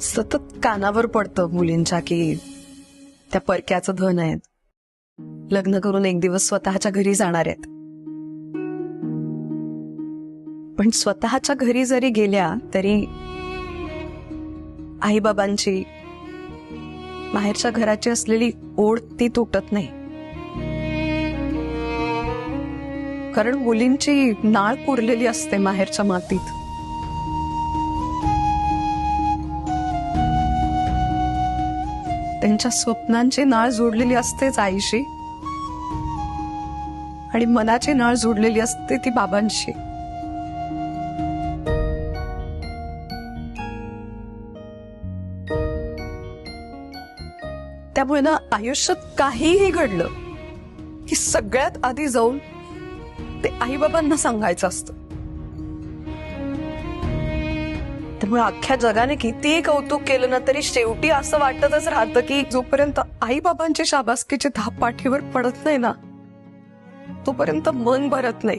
सतत कानावर पडतं मुलींच्या की त्या परक्याचं धन आहेत. लग्न करून एक दिवस स्वतःच्या घरी जाणार आहेत. पण स्वतःच्या घरी जरी गेल्या तरी आईबाबांची बाहेरच्या घराची असलेली ओढ ती तुटत नाही. कारण मुलींची नाळ पुरलेली असते माहेरच्या मातीत. त्यांच्या स्वप्नांची नाळ जोडलेली असतेच आईशी आणि मनाची नाळ जोडलेली असते ती बाबांशी. त्यामुळे ना आयुष्यात काहीही घडलं की सगळ्यात आधी जाऊन ते आईबाबांना सांगायचं असतं. त्यामुळे अख्ख्या जगाने कितीही कौतुक केलं ना तरी शेवटी असं वाटतच राहतं की जोपर्यंत आईबाबांची शाबासकीची धाप पाठीवर पडत नाही ना तोपर्यंत मन भरत नाही.